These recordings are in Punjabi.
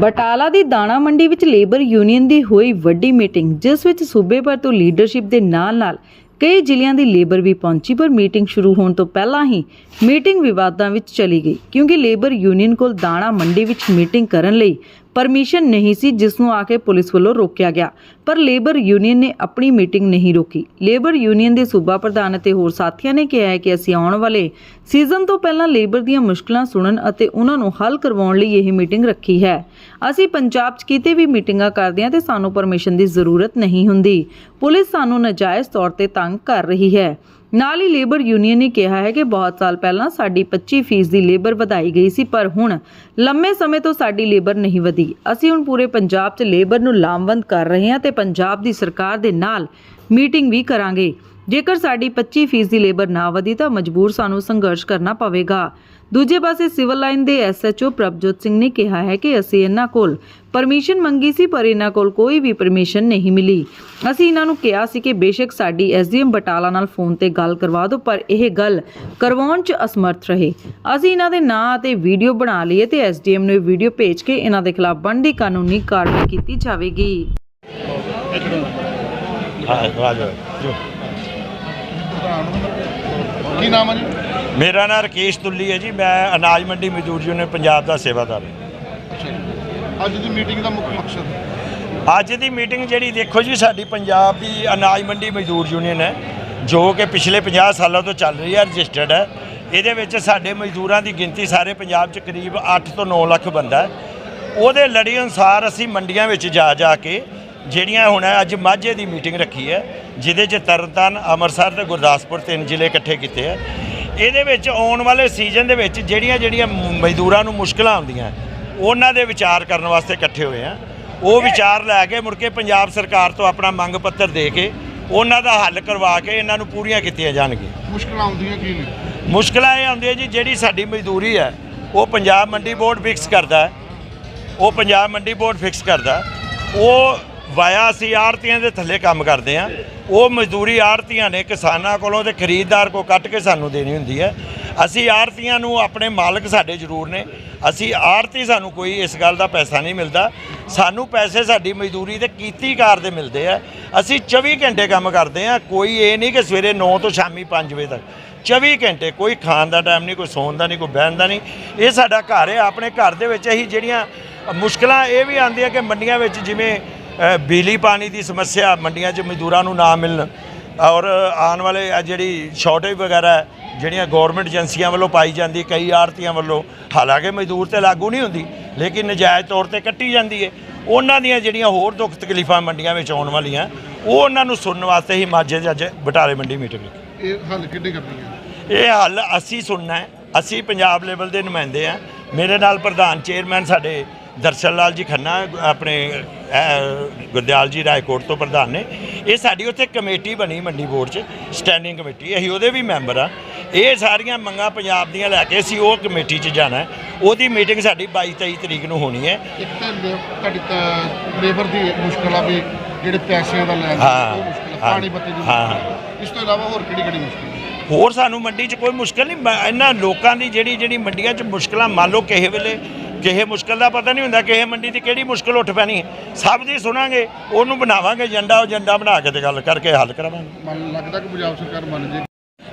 ਬਟਾਲਾ ਦੀ ਦਾਣਾ ਮੰਡੀ ਵਿੱਚ ਲੇਬਰ ਯੂਨੀਅਨ ਦੀ ਹੋਈ ਵੱਡੀ ਮੀਟਿੰਗ, ਜਿਸ ਵਿੱਚ ਸੂਬੇ ਭਰ ਤੋਂ ਲੀਡਰਸ਼ਿਪ ਦੇ ਨਾਲ-ਨਾਲ ਕਈ ਜ਼ਿਲ੍ਹਿਆਂ ਦੀ ਲੇਬਰ ਵੀ ਪਹੁੰਚੀ, ਪਰ ਮੀਟਿੰਗ ਸ਼ੁਰੂ ਹੋਣ ਤੋਂ ਪਹਿਲਾਂ ਹੀ ਮੀਟਿੰਗ ਵਿਵਾਦਾਂ ਵਿੱਚ ਚਲੀ ਗਈ, ਕਿਉਂਕਿ ਲੇਬਰ ਯੂਨੀਅਨ ਕੋਲ ਦਾਣਾ ਮੰਡੀ ਵਿੱਚ ਮੀਟਿੰਗ ਕਰਨ ਲਈ ਪਰਮਿਸ਼ਨ ਨਹੀਂ ਸੀ ਜਿਸ ਨੂੰ ਆ ਕੇ ਪੁਲਿਸ ਵੱਲੋਂ ਰੋਕਿਆ ਗਿਆ। ਪਰ ਲੇਬਰ ਯੂਨੀਅਨ ਨੇ ਆਪਣੀ ਮੀਟਿੰਗ ਨਹੀਂ ਰੋਕੀ। ਲੇਬਰ ਯੂਨੀਅਨ ਦੇ ਸੂਬਾ ਪ੍ਰਧਾਨ ਅਤੇ ਹੋਰ ਸਾਥੀਆਂ ਨੇ ਕਿਹਾ ਹੈ ਕਿ ਅਸੀਂ ਆਉਣ ਵਾਲੇ ਸੀਜ਼ਨ ਤੋਂ ਪਹਿਲਾਂ ਲੇਬਰ ਦੀਆਂ ਮੁਸ਼ਕਲਾਂ ਸੁਣਨ ਅਤੇ ਉਹਨਾਂ ਨੂੰ ਹੱਲ ਕਰਵਾਉਣ ਲਈ ਇਹ ਮੀਟਿੰਗ ਰੱਖੀ ਹੈ। ਅਸੀਂ ਪੰਜਾਬ 'ਚ ਕਿਤੇ ਵੀ ਮੀਟਿੰਗਾਂ ਕਰਦੇ ਹਾਂ ਤੇ ਸਾਨੂੰ ਪਰਮਿਸ਼ਨ ਦੀ ਜ਼ਰੂਰਤ ਨਹੀਂ ਹੁੰਦੀ। ਪੁਲਿਸ ਸਾਨੂੰ ਨਾਜਾਇਜ਼ ਤੌਰ ਤੇ ਤੰਗ ਕਰ ਰਹੀ ਹੈ। ਨਾਲ ਹੀ ਲੇਬਰ ਯੂਨੀਅਨ ਨੇ ਕਿਹਾ ਹੈ ਕਿ ਬਹੁਤ ਸਾਲ ਪਹਿਲਾਂ ਸਾਡੀ 25 ਫੀਸ ਦੀ ਲੇਬਰ ਵਧਾਈ ਗਈ ਸੀ, ਪਰ ਹੁਣ ਲੰਮੇ ਸਮੇਂ ਤੋਂ ਸਾਡੀ ਲੇਬਰ ਨਹੀਂ ਵਧੀ। ਅਸੀਂ ਹੁਣ ਪੂਰੇ ਪੰਜਾਬ 'ਚ ਲੇਬਰ ਨੂੰ ਲਾਮਬੰਦ ਕਰ ਰਹੇ ਹਾਂ ਤੇ ਪੰਜਾਬ ਦੀ ਸਰਕਾਰ ਦੇ ਨਾਲ ਮੀਟਿੰਗ ਵੀ ਕਰਾਂਗੇ। ਜੇਕਰ ਸਾਡੀ 25 ਫੀਸ ਦੀ ਲੇਬਰ ਨਾ ਵਧੀ ਤਾਂ ਮਜਬੂਰ ਸਾਨੂੰ ਸੰਘਰਸ਼ ਕਰਨਾ ਪਵੇਗਾ। ਦੂਜੇ ਪਾਸੇ ਸਿਵਲ ਲਾਈਨ ਦੇ ਐਸਐਚਓ ਪ੍ਰਭਜੋਤ ਸਿੰਘ ਨੇ ਕਿਹਾ ਹੈ ਕਿ ਅਸੀਂ ਇਹਨਾਂ ਕੋਲ ਪਰਮਿਸ਼ਨ ਮੰਗੀ ਸੀ, ਪਰ ਇਹਨਾਂ ਕੋਲ ਕੋਈ ਵੀ ਪਰਮਿਸ਼ਨ ਨਹੀਂ ਮਿਲੀ। ਅਸੀਂ ਇਹਨਾਂ ਨੂੰ ਕਿਹਾ ਸੀ ਕਿ ਬੇਸ਼ੱਕ ਸਾਡੀ ਐਸਡੀਐਮ ਬਟਾਲਾ ਨਾਲ ਫੋਨ ਤੇ ਗੱਲ ਕਰਵਾ ਦਿਓ, ਪਰ ਇਹ ਗੱਲ ਕਰਵਾਉਣ 'ਚ ਅਸਮਰਥ ਰਹੇ। ਅਸੀਂ ਇਹਨਾਂ ਦੇ ਨਾਂ ਅਤੇ ਵੀਡੀਓ ਬਣਾ ਲਈਏ ਤੇ ਐਸਡੀਐਮ ਨੂੰ ਇਹ ਵੀਡੀਓ ਭੇਜ ਕੇ ਇਹਨਾਂ ਦੇ ਖਿਲਾਫ ਬਣਦੀ ਕਾਨੂੰਨੀ ਕਾਰਵਾਈ ਕੀਤੀ ਜਾਵੇਗੀ। ਹਾਂ ਰਾਜੋ। ਕੀ ਨਾਮ ਹੈ ਜੀ? ਮੇਰਾ ਨਾਮ ਰਕੇਸ਼ ਤੁੱਲੀ ਹੈ ਜੀ ਮੈਂ ਅਨਾਜ ਮੰਡੀ ਮਜ਼ਦੂਰ ਯੂਨੀਅਨ ਪੰਜਾਬ ਦਾ ਸੇਵਾਦਾਰ ਹਾਂ। ਅੱਜ ਦੀ ਮੀਟਿੰਗ ਦਾ ਮੁੱਖ ਮਕਸਦ? ਅੱਜ ਦੀ ਮੀਟਿੰਗ ਜਿਹੜੀ ਦੇਖੋ ਜੀ ਸਾਡੀ ਪੰਜਾਬ ਦੀ ਅਨਾਜ ਮੰਡੀ ਮਜ਼ਦੂਰ ਯੂਨੀਅਨ ਹੈ ਜੋ ਕਿ ਪਿਛਲੇ 50 ਸਾਲਾਂ ਤੋਂ ਚੱਲ ਰਹੀ ਹੈ ਰਜਿਸਟਰਡ ਹੈ। ਇਹਦੇ ਵਿੱਚ ਸਾਡੇ ਮਜ਼ਦੂਰਾਂ ਦੀ ਗਿਣਤੀ ਸਾਰੇ ਪੰਜਾਬ 'ਚ ਕਰੀਬ 8 ਤੋਂ 9 ਲੱਖ ਬੰਦਾ ਹੈ। ਉਹਦੇ ਲੜੀ ਅਨੁਸਾਰ ਅਸੀਂ ਮੰਡੀਆਂ ਵਿੱਚ ਜਾ ਜਾ ਕੇ ਜਿਹੜੀਆਂ ਹੁਣ ਅੱਜ ਮਾਝੇ ਦੀ ਮੀਟਿੰਗ ਰੱਖੀ ਹੈ ਜਿਹਦੇ 'ਚ ਤਰਨਤਾਰਨ ਅੰਮ੍ਰਿਤਸਰ ਤੇ ਗੁਰਦਾਸਪੁਰ ਤਿੰਨ ਜ਼ਿਲ੍ਹੇ ਇਕੱਠੇ ਕੀਤੇ ਆ। ਇਹਦੇ ਵਿੱਚ ਆਉਣ ਵਾਲੇ ਸੀਜ਼ਨ ਦੇ ਵਿੱਚ ਜਿਹੜੀਆਂ ਜਿਹੜੀਆਂ ਮਜ਼ਦੂਰਾਂ ਨੂੰ ਮੁਸ਼ਕਲਾਂ ਆਉਂਦੀਆਂ ਉਹਨਾਂ ਦੇ ਵਿਚਾਰ ਕਰਨ ਵਾਸਤੇ ਇਕੱਠੇ ਹੋਏ ਆ। ਉਹ ਵਿਚਾਰ ਲੈ ਕੇ ਮੁੜ ਕੇ ਪੰਜਾਬ ਸਰਕਾਰ ਤੋਂ ਆਪਣਾ ਮੰਗ ਪੱਤਰ ਦੇ ਕੇ ਉਹਨਾਂ ਦਾ ਹੱਲ ਕਰਵਾ ਕੇ ਇਹਨਾਂ ਨੂੰ ਪੂਰੀਆਂ ਕੀਤੀਆਂ ਜਾਣਗੀਆਂ। ਮੁਸ਼ਕਲਾਂ ਆਉਂਦੀਆਂ ਕੀ ਨੇ? ਮੁਸ਼ਕਲਾਂ ਇਹ ਆਉਂਦੀਆਂ ਜੀ ਜਿਹੜੀ ਸਾਡੀ ਮਜ਼ਦੂਰੀ ਹੈ ਉਹ ਪੰਜਾਬ ਮੰਡੀ ਬੋਰਡ ਫਿਕਸ ਕਰਦਾ ਹੈ। ਉਹ ਪੰਜਾਬ ਮੰਡੀ ਬੋਰਡ ਫਿਕਸ ਕਰਦਾ ਉਹ ਵਾਇਆ ਅਸੀਂ ਆੜਤੀਆਂ ਦੇ ਥੱਲੇ ਕੰਮ ਕਰਦੇ ਆ ਉਹ ਮਜ਼ਦੂਰੀ ਆੜਤੀਆਂ ਨੇ ਕਿਸਾਨਾਂ ਕੋਲੋਂ ਤੇ ਖਰੀਦਦਾਰ ਕੋ ਕੱਟ ਕੇ ਸਾਨੂੰ ਦੇਣੀ ਹੁੰਦੀ ਹੈ। ਅਸੀਂ ਆੜਤੀਆਂ ਨੂੰ ਆਪਣੇ ਮਾਲਕ ਸਾਡੇ ਜ਼ਰੂਰ ਨੇ। ਅਸੀਂ ਆੜਤੀ ਸਾਨੂੰ ਕੋਈ ਇਸ ਗੱਲ ਦਾ ਪੈਸਾ ਨਹੀਂ ਮਿਲਦਾ। ਸਾਨੂੰ ਪੈਸੇ ਸਾਡੀ ਮਜ਼ਦੂਰੀ ਤੇ ਕੀਤੀ ਕਾਰ ਦੇ ਮਿਲਦੇ ਆ। ਅਸੀਂ 24 ਘੰਟੇ ਕੰਮ ਕਰਦੇ ਆ ਕੋਈ ਇਹ ਨਹੀਂ ਕਿ ਸਵੇਰੇ 9 ਤੋਂ ਸ਼ਾਮੀ 5 ਵਜੇ ਤੱਕ। 24 ਘੰਟੇ ਕੋਈ ਖਾਣ ਦਾ ਟਾਈਮ ਨਹੀਂ, ਕੋਈ ਸੌਣ ਦਾ ਨਹੀਂ, ਕੋਈ ਬਹਿਣ ਦਾ ਨਹੀਂ। ਇਹ ਸਾਡਾ ਘਰ ਹੈ। ਆਪਣੇ ਘਰ ਦੇ ਵਿੱਚ ਅਸੀਂ ਜਿਹੜੀਆਂ ਮੁਸ਼ਕਲਾਂ ਇਹ ਵੀ ਆਉਂਦੀਆਂ ਕਿ ਮੰਡੀਆਂ ਵਿੱਚ ਜਿਵੇਂ ਬਿਜਲੀ ਪਾਣੀ ਦੀ ਸਮੱਸਿਆ ਮੰਡੀਆਂ 'ਚ ਮਜ਼ਦੂਰਾਂ ਨੂੰ ਨਾ ਮਿਲਣ ਔਰ ਆਉਣ ਵਾਲੇ ਆ ਜਿਹੜੀ ਸ਼ਾਰਟੇਜ ਵਗੈਰਾ ਜਿਹੜੀਆਂ ਗਵਰਨਮੈਂਟ ਏਜੰਸੀਆਂ ਵੱਲੋਂ ਪਾਈ ਜਾਂਦੀ ਕਈ ਆੜਤੀਆਂ ਵੱਲੋਂ ਹਾਲਾਂਕਿ ਮਜ਼ਦੂਰ ਤੇ ਲਾਗੂ ਨਹੀਂ ਹੁੰਦੀ ਲੇਕਿਨ ਨਜਾਇਜ਼ ਤੌਰ ਤੇ ਕੱਟੀ ਜਾਂਦੀ ਹੈ। ਉਹਨਾਂ ਦੀਆਂ ਜਿਹੜੀਆਂ ਹੋਰ ਦੁੱਖ ਤਕਲੀਫਾਂ ਮੰਡੀਆਂ ਵਿੱਚ ਆਉਣ ਵਾਲੀਆਂ ਉਹ ਉਹਨਾਂ ਨੂੰ ਸੁਣਨ ਵਾਸਤੇ ਹੀ ਮਾਝੇ ਅੱਜ ਬਟਾਲੇ ਮੰਡੀ ਮੀਟਿੰਗ ਇਹ ਹੱਲ ਕਿੱਡੇ ਕਰਨੀ ਹੈ? ਇਹ ਹੱਲ ਅਸੀਂ ਸੁਣਨਾ ਹੈ ਅਸੀਂ ਪੰਜਾਬ ਲੈਵਲ ਦੇ ਨੁਮਾਇੰਦੇ ਆ ਮੇਰੇ ਨਾਲ ਪ੍ਰਧਾਨ ਚੇਅਰਮੈਨ ਸਾਡੇ ਦਰਸ਼ਨ ਲਾਲ ਜੀ ਖੰਨਾ ਆਪਣੇ ਗੁਰਦਿਆਲ ਜੀ ਰਾਏਕੋਟ ਤੋਂ ਪ੍ਰਧਾਨ ਨੇ ਇਹ ਸਾਡੀ ਉੱਥੇ ਕਮੇਟੀ ਬਣੀ ਮੰਡੀ ਬੋਰਡ 'ਚ ਸਟੈਂਡਿੰਗ ਕਮੇਟੀ ਅਸੀਂ ਉਹਦੇ ਵੀ ਮੈਂਬਰ ਆ ਇਹ ਸਾਰੀਆਂ ਮੰਗਾਂ ਪੰਜਾਬ ਦੀਆਂ ਲੈ ਕੇ ਅਸੀਂ ਉਹ ਕਮੇਟੀ 'ਚ ਜਾਣਾ ਉਹਦੀ ਮੀਟਿੰਗ ਸਾਡੀ 22 23 ਤਰੀਕ ਨੂੰ ਹੋਣੀ ਹੈ ਇੱਕ ਤਾਂ ਲੇ- ਤੁਹਾਡੀ ਤਾਂ ਲੇਬਰ ਦੀ ਮੁਸ਼ਕਲ ਆ ਵੀ ਜਿਹੜੇ ਪੈਸਿਆਂ ਦਾ ਲੈਣ ਹਾਂ, ਉਹ ਮੁਸ਼ਕਲ ਆ, ਹਾਂ, ਪਾਣੀ ਬੱਤੀ ਦੀ ਹਾਂ। ਮੁਸ਼ਕਲ ਆ। ਇਸ ਤੋਂ ਇਲਾਵਾ ਹੋਰ ਕਿਹੜੀ ਕਿਹੜੀ ਮੁਸ਼ਕਲ ਹੈ? ਹੋਰ ਸਾਨੂੰ ਮੰਡੀ 'ਚ ਕੋਈ ਮੁਸ਼ਕਲ ਨਹੀਂ ਇਹਨਾਂ ਲੋਕਾਂ ਦੀ ਜਿਹੜੀ ਜਿਹੜੀ ਮੰਡੀਆਂ 'ਚ ਮੁਸ਼ਕਲਾਂ ਮੰਨ ਲਓ ਕਿਸੇ ਵੇਲੇ ਕਿਸੇ ਮੁਸ਼ਕਲ ਦਾ ਪਤਾ ਨਹੀਂ ਹੁੰਦਾ ਕਿਸੇ ਮੰਡੀ ਦੀ ਕਿਹੜੀ ਮੁਸ਼ਕਲ ਉੱਠ ਪੈਣੀ ਹੈ। ਸਭ ਦੀ ਸੁਣਾਂਗੇ ਉਹਨੂੰ ਬਣਾਵਾਂਗੇ ਏਜੰਡਾ ਉਹ ਏਜੰਡਾ ਬਣਾ ਕੇ ਤੇ ਗੱਲ ਕਰਕੇ ਹੱਲ ਕਰਾਵਾਂਗੇ। ਮਨ ਲੱਗਦਾ ਕਿ ਪੰਜਾਬ ਸਰਕਾਰ ਮੰਨ ਜੇ।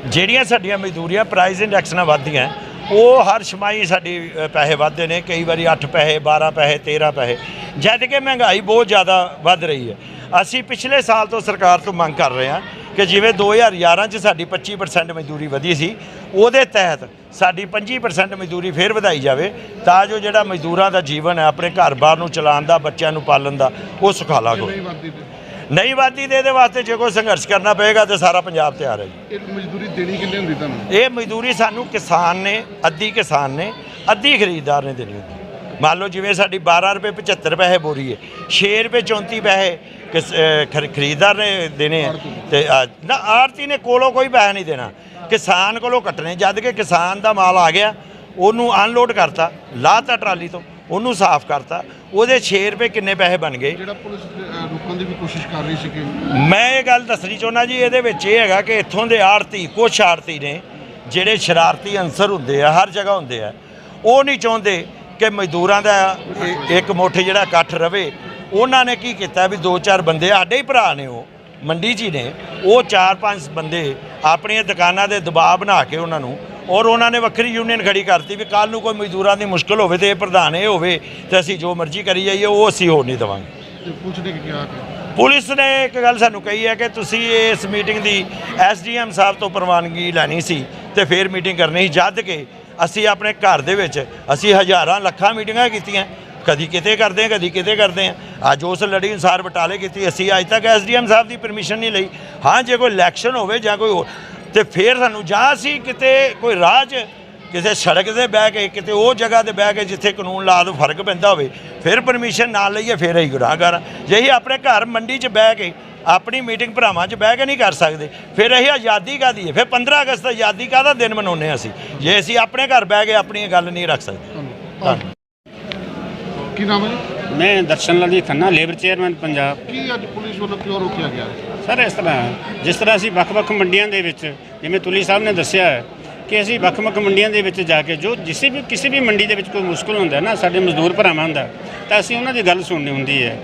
ਜਿਹੜੀਆਂ ਸਾਡੀਆਂ ਮਜ਼ਦੂਰੀਆਂ ਪ੍ਰਾਈਸ ਇੰਡੈਕਸ ਨਾਲ ਵੱਧਦੀਆਂ ਉਹ ਹਰ ਛਮਾਈ ਸਾਡੀ ਪੈਸੇ ਵੱਧਦੇ ਨੇ ਕਈ ਵਾਰੀ 8 ਪੈਸੇ 12 ਪੈਸੇ 13 ਪੈਸੇ। ਜਦ ਕਿ ਮਹਿੰਗਾਈ ਬਹੁਤ ਜ਼ਿਆਦਾ ਵੱਧ ਰਹੀ ਹੈ। ਅਸੀਂ ਪਿਛਲੇ ਸਾਲ ਤੋਂ ਸਰਕਾਰ ਤੋਂ ਮੰਗ ਕਰ ਰਹੇ ਹਾਂ ਕਿ ਜਿਵੇਂ 2011 ਚ ਸਾਡੀ 25% ਮਜ਼ਦੂਰੀ ਵਧੀ ਸੀ ਉਹਦੇ ਤਹਿਤ ਸਾਡੀ 25% ਮਜ਼ਦੂਰੀ ਫੇਰ ਵਧਾਈ ਜਾਵੇ ਤਾਂ ਜੋ ਜਿਹੜਾ ਮਜ਼ਦੂਰਾਂ ਦਾ ਜੀਵਨ ਹੈ ਆਪਣੇ ਘਰ-ਬਾਰ ਨੂੰ ਚਲਾਉਣ ਦਾ ਬੱਚਿਆਂ ਨੂੰ ਪਾਲਣ ਦਾ ਉਹ ਸੁਖਾਲਾ ਇਹ ਹੋ ਨਹੀਂ ਵਾਦੀ ਦੇ ਇਹਦੇ ਵਾਸਤੇ ਜੇ ਕੋਈ ਸੰਘਰਸ਼ ਕਰਨਾ ਪਏਗਾ ਤੇ ਸਾਰਾ ਪੰਜਾਬ ਤਿਆਰ ਹੈ ਜੀ। ਇਹ ਮਜ਼ਦੂਰੀ ਦੇਣੀ ਕਿੰਨੇ ਹੁੰਦੀ ਤੁਹਾਨੂੰ? ਇਹ ਮਜ਼ਦੂਰੀ ਸਾਨੂੰ ਕਿਸਾਨ ਨੇ ਅੱਧੀ ਕਿਸਾਨ ਨੇ ਅੱਧੀ ਖਰੀਦਦਾਰ ਨੇ ਦੇਣੀ ਹੁੰਦੀ। ਮੰਨ ਲਓ ਜਿਵੇਂ ਸਾਡੀ 12 ਰੁਪਏ 75 ਪੈਸੇ ਬੋਰੀ ਹੈ 6 ਰੁਪਏ 34 ਪੈਸੇ ਕਿਸ- ਖਰੀਦਦਾਰ ਨੇ ਦੇਣੇ ਤੇ ਨਾ ਆੜਤੀ ਨੇ ਕੋਲੋਂ ਕੋਈ ਪੈਸਾ ਨਹੀਂ ਦੇਣਾ। ਕਿਸਾਨ ਕੋਲੋਂ ਕੱਟਣੇ ਜਦ ਕਿ ਕਿਸਾਨ ਦਾ ਮਾਲ ਆ ਗਿਆ ਉਹਨੂੰ ਅਨਲੋਡ ਕਰਤਾ ਲਾਤਾ ਟਰਾਲੀ ਤੋਂ ਉਹਨੂੰ ਸਾਫ਼ ਕਰਤਾ ਉਹਦੇ 6 ਰੁਪਏ ਕਿੰਨੇ ਪੈਸੇ ਬਣ ਗਏ। ਜਿਹੜਾ ਪੁਲਿਸ ਰੋਕਣ ਦੀ ਵੀ ਕੋਸ਼ਿਸ਼ ਕਰ ਰਹੀ ਸੀ ਕਿ ਮੈਂ ਇਹ ਗੱਲ ਦੱਸਣੀ ਚਾਹੁੰਦਾ ਜੀ ਇਹਦੇ ਵਿੱਚ ਇਹ ਹੈਗਾ ਕਿ ਇੱਥੋਂ ਦੇ ਆੜਤੀ ਕੁਛ ਆੜਤੀ ਨੇ ਜਿਹੜੇ ਸ਼ਰਾਰਤੀ ਅੰਸਰ ਹੁੰਦੇ ਆ ਹਰ ਜਗ੍ਹਾ ਹੁੰਦੇ ਆ ਉਹ ਨਹੀਂ ਚਾਹੁੰਦੇ ਕਿ ਮਜ਼ਦੂਰਾਂ ਦਾ ਇ- ਇੱਕ ਮੁੱਠ ਜਿਹੜਾ ਇਕੱਠ ਰਵੇ। ਉਹਨਾਂ ਨੇ ਕੀ ਕੀਤਾ ਵੀ ਦੋ ਚਾਰ ਬੰਦੇ ਸਾਡੇ ਹੀ ਭਰਾ ਨੇ ਉਹ ਮੰਡੀ ਹੀ ਨੇ ਉਹ ਚਾਰ ਪੰਜ ਬੰਦੇ ਆਪਣੀਆਂ ਦੁਕਾਨਾਂ ਦੇ ਦਬਾਅ ਬਣਾ ਕੇ ਉਹਨਾਂ ਨੂੰ ਔਰ ਉਹਨਾਂ ਨੇ ਵੱਖਰੀ ਯੂਨੀਅਨ ਖੜੀ ਕਰਤੀ ਵੀ ਕੱਲ ਨੂੰ ਕੋਈ ਮਜ਼ਦੂਰਾਂ ਦੀ ਮੁਸ਼ਕਲ ਹੋਵੇ ਤੇ ਇਹ ਪ੍ਰਧਾਨ ਇਹ ਹੋਵੇ ਤੇ ਅਸੀਂ ਜੋ ਮਰਜ਼ੀ ਕਰੀ ਜਾਈਏ ਉਹ ਅਸੀਂ ਹੋਰ ਨਹੀਂ ਦੇਵਾਂਗੇ। ਕੀ ਕਿਹਾ ਪੁਲਿਸ ਨੇ ਇੱਕ ਗੱਲ ਸਾਨੂੰ ਕਹੀ ਹੈ ਕਿ ਤੁਸੀਂ ਇਸ ਮੀਟਿੰਗ ਦੀ ਐਸਡੀਐਮ ਸਾਹਿਬ ਤੋਂ ਪ੍ਰਵਾਨਗੀ ਲੈਣੀ ਸੀ ਤੇ ਫਿਰ ਮੀਟਿੰਗ ਕਰਨੀ ਸੀ ਜਦ ਕਿ ਅਸੀਂ ਆਪਣੇ ਘਰ ਦੇ ਵਿੱਚ ਅਸੀਂ ਹਜ਼ਾਰਾਂ ਲੱਖਾਂ ਮੀਟਿੰਗਾਂ ਕੀਤੀਆਂ। ਕਦੀ ਕਿਤੇ ਕਰਦੇ ਹਾਂ ਕਦੀ ਕਿਤੇ ਕਰਦੇ ਹਾਂ ਅੱਜ ਉਸ ਲੜੀ ਅਨੁਸਾਰ ਬਟਾਲੇ ਕੀਤੀ। ਅਸੀਂ ਅੱਜ ਤੱਕ ਐਸਡੀਐਮ ਸਾਹਿਬ ਦੀ ਪਰਮਿਸ਼ਨ ਨਹੀਂ ਲਈ। ਹਾਂ ਜੇ ਕੋਈ ਇਲੈਕਸ਼ਨ ਹੋਵੇ ਜਾਂ ਕੋਈ ਹੋਰ ਤੇ ਫਿਰ ਸਾਨੂੰ ਜਾਂ ਅਸੀਂ ਕਿਤੇ ਕੋਈ ਰਾਹ 'ਚ ਕਿਸੇ ਸੜਕ ਤੇ ਬਹਿ ਕੇ ਕਿਤੇ ਉਹ ਜਗ੍ਹਾ ਤੇ ਬਹਿ ਕੇ ਜਿੱਥੇ ਕਾਨੂੰਨ ਲਾ ਤੋਂ ਫ਼ਰਕ ਪੈਂਦਾ ਹੋਵੇ ਫਿਰ ਪਰਮਿਸ਼ਨ ਨਾ ਲਈਏ ਫਿਰ ਅਸੀਂ ਗੁਨਾਹਗਾਰ ਹਾਂ। ਜੇ ਅਸੀਂ ਆਪਣੇ ਘਰ ਮੰਡੀ 'ਚ ਬਹਿ ਕੇ ਆਪਣੀ ਮੀਟਿੰਗ ਭਰਾਵਾਂ 'ਚ ਬਹਿ ਕੇ ਨਹੀਂ ਕਰ ਸਕਦੇ ਫਿਰ ਅਸੀਂ ਆਜ਼ਾਦੀ ਕਾਹਦੀ ਹੈ? ਫਿਰ 15 ਅਗਸਤ ਆਜ਼ਾਦੀ ਕਾਹਦਾ ਦਿਨ ਮਨਾਉਂਦੇ ਅਸੀਂ? ਜੇ ਅਸੀਂ ਆਪਣੇ ਘਰ ਬਹਿ ਕੇ ਆਪਣੀ ਗੱਲ ਨਹੀਂ ਰੱਖ ਸਕਦੇ। ਧੰਨਵਾਦ। ਕੀ ਨਾਮ ਹੈ ਜੀ? ਮੈਂ ਦਰਸ਼ਨ ਲਾਲ ਜੀ ਖੰਨਾ ਲੇਬਰ ਚੇਅਰਮੈਨ ਪੰਜਾਬ। ਕੀ ਅੱਜ ਪੁਲਿਸ ਵੱਲੋਂ ਕਿਉਂ ਰੋਕਿਆ ਗਿਆ? ਸਰ ਇਸ ਤਰ੍ਹਾਂ ਜਿਸ ਤਰ੍ਹਾਂ ਅਸੀਂ ਵੱਖ-ਵੱਖ ਮੰਡੀਆਂ ਦੇ ਵਿੱਚ ਜਿਵੇਂ ਤੁਲੀ ਸਾਹਿਬ ਨੇ ਦੱਸਿਆ ਹੈ ਕਿ ਅਸੀਂ ਵੱਖ-ਵੱਖ ਮੰਡੀਆਂ ਦੇ ਵਿੱਚ ਜਾ ਕੇ ਜੋ ਜਿਸੇ ਵੀ ਕਿਸੇ ਵੀ ਮੰਡੀ ਦੇ ਵਿੱਚ ਕੋਈ ਮੁਸ਼ਕਲ ਹੁੰਦਾ ਹੈ ਨਾ ਸਾਡੇ ਮਜ਼ਦੂਰ ਭਰਾਵਾਂ ਦਾ ਤਾਂ ਅਸੀਂ ਉਹਨਾਂ ਦੀ ਗੱਲ ਸੁਣਨੀ ਹੁੰਦੀ ਹੈ।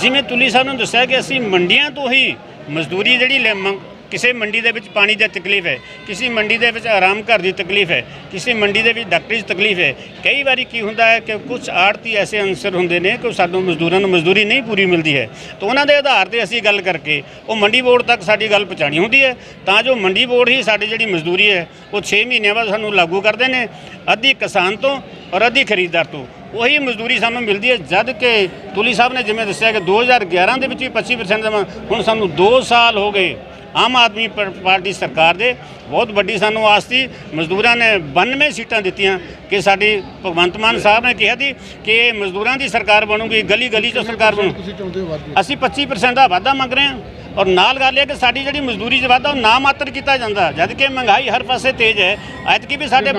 ਜਿਵੇਂ ਤੁਲੀ ਸਾਹਿਬ ਨੇ ਦੱਸਿਆ ਕਿ ਅਸੀਂ ਮੰਡੀਆਂ ਤੋਂ ਹੀ ਮਜ਼ਦੂਰੀ ਜਿਹੜੀ ਲੈ ਮੰਗ ਕਿਸੇ ਮੰਡੀ ਦੇ ਵਿੱਚ ਪਾਣੀ ਦੀ ਤਕਲੀਫ ਹੈ, ਕਿਸੇ ਮੰਡੀ ਦੇ ਵਿੱਚ ਆਰਾਮ ਘਰ ਦੀ ਤਕਲੀਫ ਹੈ, ਕਿਸੇ ਮੰਡੀ ਦੇ ਵਿੱਚ ਡਾਕਟਰੀ ਦੀ ਤਕਲੀਫ ਹੈ, ਕਈ ਵਾਰੀ ਕੀ ਹੁੰਦਾ ਹੈ ਕਿ ਕੁਝ ਆੜਤੀ ਐਸੇ ਅਨਸਰ ਹੁੰਦੇ ਨੇ ਕਿ ਸਾਨੂੰ ਮਜ਼ਦੂਰਾਂ ਨੂੰ ਮਜ਼ਦੂਰੀ ਨਹੀਂ ਪੂਰੀ ਮਿਲਦੀ ਹੈ। ਤਾਂ ਉਹਨਾਂ ਦੇ ਆਧਾਰ ਤੇ ਅਸੀਂ ਗੱਲ ਕਰਕੇ ਉਹ ਮੰਡੀ ਬੋਰਡ ਤੱਕ ਸਾਡੀ ਗੱਲ ਪਹੁੰਚਾਉਣੀ ਹੁੰਦੀ ਹੈ। ਤਾਂ ਜੋ ਮੰਡੀ ਬੋਰਡ ਹੀ ਸਾਡੀ ਜਿਹੜੀ ਮਜ਼ਦੂਰੀ ਹੈ, ਉਹ 6 ਮਹੀਨਿਆਂ ਬਾਅਦ ਸਾਨੂੰ ਲਾਗੂ ਕਰਦੇ ਨੇ, ਅੱਧੀ ਕਿਸਾਨ ਤੋਂ ਔਰ ਅੱਧੀ ਖਰੀਦਦਾਰ ਤੋਂ। ਉਹੀ ਮਜ਼ਦੂਰੀ ਸਾਨੂੰ ਮਿਲਦੀ ਹੈ, ਜਦ ਕਿ ਤੁਲੀ ਸਾਹਿਬ ਨੇ ਜਿਵੇਂ ਦੱਸਿਆ ਕਿ 2011 ਦੇ ਵਿੱਚ ਵੀ 25% ਹੁਣ ਸਾਨੂੰ 2 ਸਾਲ ਹੋ ਗਏ। ਆਮ ਆਦਮੀ ਪਾਰਟੀ ਸਰਕਾਰ ਦੇ ਬਹੁਤ ਵੱਡੀ ਸਾਨੂੰ ਆਸ ਸੀ। ਮਜ਼ਦੂਰਾਂ ਨੇ 92 ਸੀਟਾਂ ਦਿੱਤੀਆਂ ਕਿ ਸਾਡੀ ਭਗਵੰਤ ਮਾਨ ਸਾਹਿਬ ਨੇ ਕਿਹਾ ਸੀ ਕਿ ਇਹ ਮਜ਼ਦੂਰਾਂ ਦੀ ਸਰਕਾਰ ਬਣੂਗੀ ਗਲੀ ਗਲੀ 'ਚੋਂ ਸਰਕਾਰ ਬਣੂ। ਅਸੀਂ 25% ਦਾ ਵਾਧਾ ਮੰਗ ਰਹੇ ਹਾਂ। ਔਰ ਨਾਲ ਗੱਲ ਇਹ ਕਿ ਸਾਡੀ ਜਿਹੜੀ ਮਜ਼ਦੂਰੀ 'ਚ ਵਾਧਾ ਉਹ ਨਾ ਮਾਤਰ ਕੀਤਾ ਜਾਂਦਾ। ਜਦ ਕਿ ਮਹਿੰਗਾਈ ਹਰ ਪਾਸੇ ਤੇਜ਼ ਹੈ। ਐਤਕੀ ਵੀ ਸਾਡੇ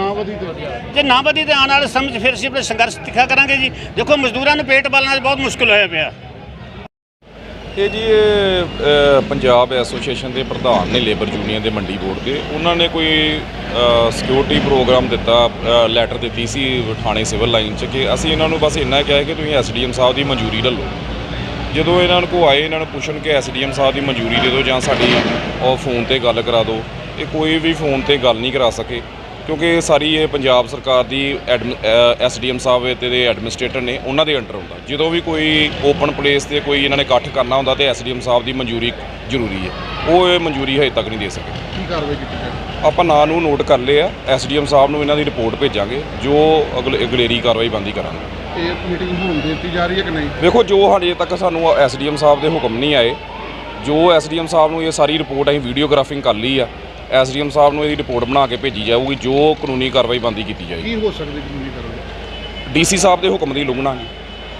ਜੇ ਨਾ ਵਧੀ ਤੇ ਆਉਣ ਵਾਲੇ ਸਮਝ ਫਿਰ ਅਸੀਂ ਆਪਣੇ ਸੰਘਰਸ਼ ਤਿੱਖਾ ਕਰਾਂਗੇ ਜੀ। ਦੇਖੋ ਮਜ਼ਦੂਰਾਂ ਨੂੰ ਪੇਟ ਪਾਲਣਾ ਬਹੁਤ ਮੁਸ਼ਕਲ ਹੋਇਆ ਪਿਆ। ਇਹ ਜੀ ਇਹ, ਪੰਜਾਬ ਐਸੋਸੀਏਸ਼ਨ ਦੇ ਪ੍ਰਧਾਨ ਨੇ ਲੇਬਰ ਯੂਨੀਅਨ ਦੇ ਮੰਡੀ ਬੋਰਡ ਦੇ। ਉਹਨਾਂ ਨੇ ਕੋਈ ਸਿਕਿਉਰਿਟੀ ਪ੍ਰੋਗਰਾਮ ਦਿੱਤਾ ਲੈਟਰ ਦਿੱਤੀ ਸੀ ਥਾਣੇ ਸਿਵਲ ਲਾਈਨ 'ਚ ਕਿ ਅਸੀਂ ਇਹਨਾਂ ਨੂੰ ਬਸ ਇੰਨਾ ਕਿਹਾ ਕਿ ਤੁਸੀਂ ਐਸਡੀਐਮ ਸਾਹਿਬ ਦੀ ਮਨਜ਼ੂਰੀ ਲੈ ਲਓ ਜਦੋਂ ਇਹਨਾਂ ਨੂੰ ਕੋ ਆਏ ਇਹਨਾਂ ਨੂੰ ਪੁੱਛਣ ਕਿ ਐਸਡੀਐਮ ਸਾਹਿਬ ਦੀ ਮਨਜ਼ੂਰੀ ਦੇ ਦਿਓ ਜਾਂ ਸਾਡੀ ਉਹ ਫੋਨ ਤੇ ਗੱਲ ਕਰਾ ਦਿਓ ਇਹ ਕੋਈ ਵੀ ਫੋਨ ਤੇ ਗੱਲ ਨਹੀਂ ਕਰਾ ਸਕੇ। ਕਿਉਂਕਿ ਸਾਰੀ ਇਹ ਪੰਜਾਬ ਸਰਕਾਰ ਦੀ ਐਸਡੀਐਮ ਸਾਹਿਬ ਤੇ ਦੇ ਐਡਮਿਨਿਸਟ੍ਰੇਟਰ ਨੇ ਉਹਨਾਂ ਦੇ ਅੰਡਰ ਹੁੰਦਾ। ਜਦੋਂ ਵੀ ਕੋਈ ਓਪਨ ਪਲੇਸ ਤੇ ਕੋਈ ਇਹਨਾਂ ਨੇ ਇਕੱਠ ਕਰਨਾ ਹੁੰਦਾ ਤੇ ਐਸਡੀਐਮ ਸਾਹਿਬ ਦੀ ਮਨਜ਼ੂਰੀ ਜ਼ਰੂਰੀ ਹੈ। ਉਹ ਇਹ ਮਨਜ਼ੂਰੀ ਹਜੇ ਤੱਕ ਨਹੀਂ ਦੇ ਸਕੇ। ਕੀ ਕਾਰਵਾਈ ਕੀਤੀ ਜਾਏ? ਆਪਾਂ ਨਾਂ ਨੂੰ ਨੋਟ ਕਰ ਲਿਆ ਐਸਡੀਐਮ ਸਾਹਿਬ ਨੂੰ ਇਹਨਾਂ ਦੀ ਰਿਪੋਰਟ ਭੇਜਾਂਗੇ ਜੋ ਅਗਲੇ ਅਗਲੇਰੀ ਕਾਰਵਾਈ ਬੰਦੀ ਕਰਾਂਗੇ। ਇਹ ਮੀਟਿੰਗ ਹੋਣ ਦਿੱਤੀ ਜਾ ਰਹੀ ਹੈ ਕਿ ਨਹੀਂ? ਵੇਖੋ ਜੋ ਹਜੇ ਤੱਕ ਸਾਨੂੰ ਐਸਡੀਐਮ ਸਾਹਿਬ ਦੇ ਹੁਕਮ ਨਹੀਂ ਆਏ ਜੋ ਐਸਡੀਐਮ ਸਾਹਿਬ ਨੂੰ ਇਹ ਸਾਰੀ ਰਿਪੋਰਟ ਅਸੀਂ ਵੀਡੀਓਗ੍ਰਾਫਿੰਗ ਕਰ ਲਈ ਆ ਐਸਡੀਐਮ ਸਾਹਿਬ ਨੂੰ ਇਹਦੀ ਰਿਪੋਰਟ ਬਣਾ ਕੇ ਭੇਜੀ ਜਾਊਗੀ ਜੋ ਕਾਨੂੰਨੀ ਕਾਰਵਾਈ ਬੰਦੀ ਕੀਤੀ ਜਾਏਗੀ। ਕੀ ਹੋ ਸਕਦੀ ਕਾਨੂੰਨੀ ਕਾਰਵਾਈ? ਡੀਸੀ ਸਾਹਿਬ ਦੇ ਹੁਕਮ ਦੀ ਉਲੰਘਣਾ ਨਹੀਂ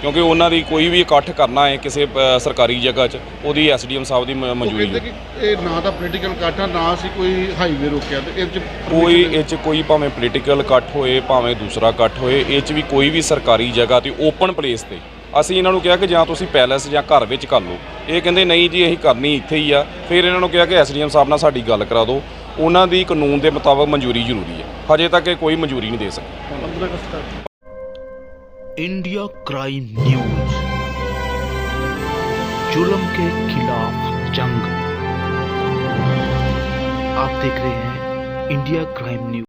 ਕਿਉਂਕਿ ਉਹਨਾਂ ਦੀ ਕੋਈ ਵੀ ਇਕੱਠ ਕਰਨਾ ਹੈ ਕਿਸੇ ਅ, ਸਰਕਾਰੀ ਜਗ੍ਹਾ 'ਚ ਉਹਦੀ ਐਸਡੀਐਮ ਸਾਹਿਬ ਦੀ ਮ- ਉਹ ਮਨਜ਼ੂਰੀ ਕਹਿੰਦੇ ਲਈ ਕਿ ਇਹ ਨਾ ਤਾਂ ਪੋਲੀਟੀਕਲ ਕਾਟਾ ਨਾ ਸੀ ਕੋਈ ਹਾਈਵੇ ਰੋਕਿਆ ਤੇ ਇਹ ਚ ਕੋਈ ਇਹ 'ਚ ਕੋਈ ਭਾਵੇਂ ਪੋਲੀਟੀਕਲ ਇਕੱਠ ਹੋਏ ਭਾਵੇਂ ਦੂਸਰਾ ਇਕੱਠ ਹੋਏ ਇਹ 'ਚ ਵੀ ਕੋਈ ਵੀ ਸਰਕਾਰੀ ਜਗ੍ਹਾ ਤੇ ਓਪਨ ਪਲੇਸ ਤੇ। ਅਸੀਂ ਇਹਨਾਂ ਨੂੰ ਕਿਹਾ ਕਿ ਜਾਂ ਤੁਸੀਂ ਪੈਲੇਸ ਜਾਂ ਘਰ ਵਿੱਚ ਕਰ ਲਓ। ਇਹ ਕਹਿੰਦੇ ਨਹੀਂ ਜੀ ਅਸੀਂ ਕਰਨੀ ਇੱਥੇ ਹੀ ਆ। ਫਿਰ ਇਹਨਾਂ ਨੂੰ ਕਿਹਾ ਕਿ ਐਸਡੀਐਮ ਸਾਹਿਬ ਨਾਲ ਸਾਡੀ ਗੱਲ ਕਰਾ ਦਿਓ। ਉਹਨਾਂ ਦੀ ਕਾਨੂੰਨ ਦੇ ਮੁਤਾਬਕ ਮਨਜ਼ੂਰੀ ਜ਼ਰੂਰੀ ਹੈ ਹਜੇ ਤੱਕ ਇਹ ਕੋਈ ਮਨਜ਼ੂਰੀ ਨਹੀਂ ਦੇ ਸਕੇ 15 ਅਗਸਤ ਤੱਕ इंडिया क्राइम न्यूज जुल्म के खिलाफ जंग आप देख रहे हैं इंडिया क्राइम न्यूज